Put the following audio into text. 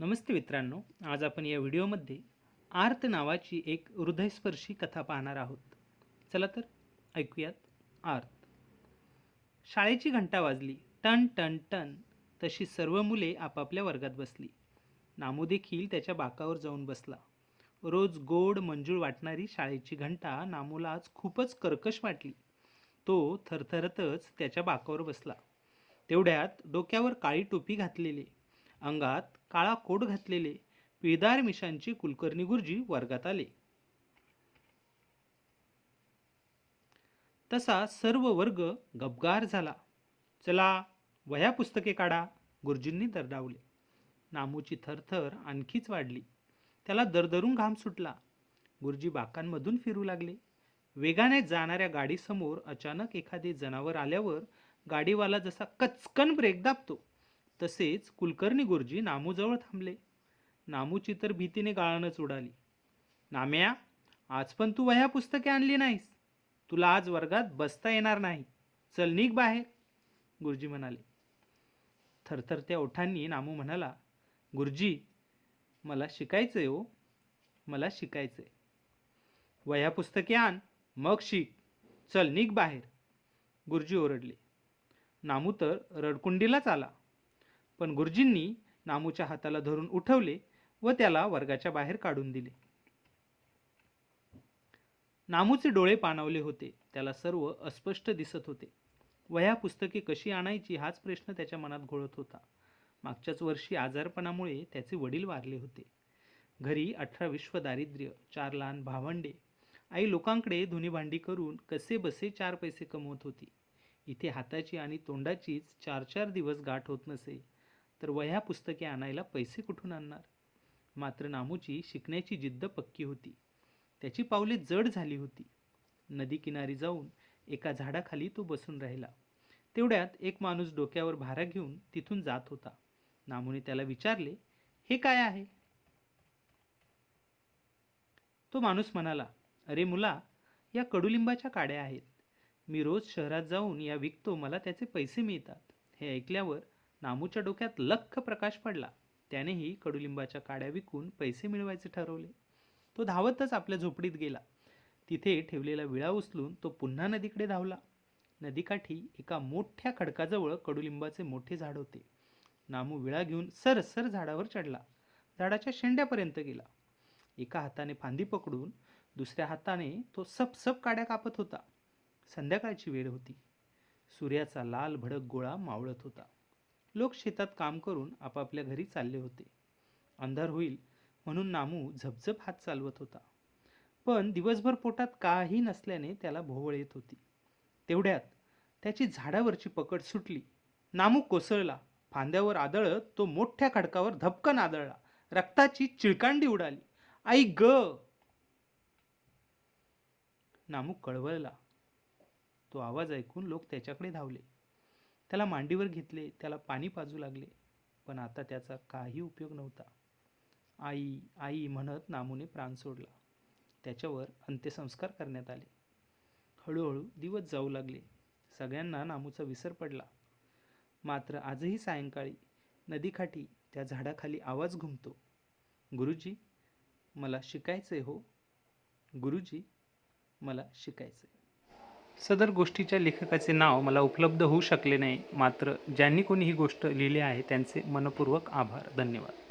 नमस्ते मित्रांनो आज आपण या व्हिडिओमध्ये आर्त नावाची एक हृदयस्पर्शी कथा पाहणार आहोत. चला तर ऐकूयात आर्त. शाळेची घंटा वाजली टन टन टन तशी सर्व मुले आपापल्या वर्गात बसली. नामू देखील त्याच्या बाकावर जाऊन बसला. रोज गोड मंजूळ वाटणारी शाळेची घंटा नामूला आज खूपच कर्कश वाटली. तो थरथरतच त्याच्या बाकावर बसला. तेवढ्यात डोक्यावर काळी टोपी घातलेले. अंगात काळा कोट घातलेले पिळदार मिशांचे कुलकर्णी गुरुजी वर्गात आले. तसा सर्व वर्ग गबगार झाला. चला वह्या पुस्तके काढा गुरुजींनी दरडावले. नामूची थरथर आणखीच वाढली. त्याला दरदरून घाम सुटला. गुरुजी बाकांमधून फिरू लागले. वेगाने जाणाऱ्या गाडीसमोर अचानक एखादे जनावर आल्यावर गाडीवाला जसा कचकन ब्रेक दाबतो. तसेच कुलकर्णी गुरुजी नामूजवळ थांबले. नामूची तर भीतीने गाळणच उडाली. नाम्या आज पण तू वह्या पुस्तके आणली नाहीस. तुला आज वर्गात बसता येणार नाही. चल निघ बाहेर. गुरुजी म्हणाले. थरथरत्या ओठांनी नामू म्हणाला गुरुजी मला शिकायचंय हो. मला शिकायचंय. वह्या पुस्तके आण मग शिक. चल निघ बाहेर. गुरुजी ओरडले. नामू तर रडकुंडीलाच आला. पण गुरुजींनी नामूच्या हाताला धरून उठवले व त्याला वर्गाच्या बाहेर काढून दिले. नामूचे डोळे पाणावले होते. त्याला सर्व अस्पष्ट दिसत होते. वह्या पुस्तके कशी आणायची हाच प्रश्न त्याच्या मनात घोळत होता. मागच्याच वर्षी आजारपणामुळे त्याचे वडील वारले होते. घरी अठरा विश्व दारिद्र्य चार लहान भावंडे आई लोकांकडे धुनीभांडी करून कसे बसे चार पैसे कमवत होती. इथे हाताची आणि तोंडाचीच चार चार दिवस गाठ होत नसे. तर वह्या पुस्तके आणायला पैसे कुठून आणणार? मात्र नामूची शिकण्याची जिद्द पक्की होती. त्याची पावले जड झाली होती. नदी किनारी जाऊन एका झाडाखाली तो बसून राहिला. तेवढ्यात एक माणूस डोक्यावर भारा घेऊन तिथून जात होता. नामूने त्याला विचारले हे काय आहे? तो माणूस म्हणाला अरे मुला या कडुलिंबाच्या काड्या आहेत. मी रोज शहरात जाऊन या विकतो मला त्याचे पैसे मिळतात. हे ऐकल्यावर नामूच्या डोक्यात लख प्रकाश पडला. त्यानेही कडुलिंबाच्या काड्या विकून पैसे मिळवायचे ठरवले. तो धावतच आपल्या झोपडीत गेला. तिथे ठेवलेला विळा उचलून तो पुन्हा नदीकडे धावला. नदीकाठी एका मोठ्या खडकाजवळ कडुलिंबाचे मोठे झाड होते. नामू विळा घेऊन सरसर झाडावर चढला. झाडाच्या शेंड्यापर्यंत गेला. एका हाताने फांदी पकडून दुसऱ्या हाताने तो सप सप काड्या कापत होता. संध्याकाळची वेळ होती. सूर्याचा लाल भडक गोळा मावळत होता. लोक शेतात काम करून आपापल्या घरी चालले होते. अंधार होईल म्हणून नामू झपझप हात चालवत होता. पण दिवसभर पोटात काही नसल्याने त्याला भोवळ येत होती. तेवढ्यात त्याची झाडावरची पकड सुटली. नामू कोसळला. फांद्यावर आदळत तो मोठ्या खडकावर धपकन आदळला. रक्ताची चिळकांडी उडाली. आई ग! नामू कळवळला. तो आवाज ऐकून लोक त्याच्याकडे धावले. त्याला मांडीवर घेतले त्याला पाणी पाजू लागले. पण आता त्याचा काही उपयोग नव्हता. आई आई म्हणत नामूने प्राण सोडला. त्याच्यावर अंत्यसंस्कार करण्यात आले. हळूहळू दिवस जाऊ लागले. सगळ्यांना नामूचा विसर पडला. मात्र आजही सायंकाळी नदीकाठी त्या झाडाखाली आवाज घुमतो. गुरुजी मला शिकायचे हो. गुरुजी मला शिकायचे सदर गोष्टीच्या लेखकाचे नाव मला उपलब्ध होऊ शकले नाही मात्र ज्यांनी कोणी ही गोष्ट लिहिली आहे त्यांचे मनपूर्वक आभार. धन्यवाद.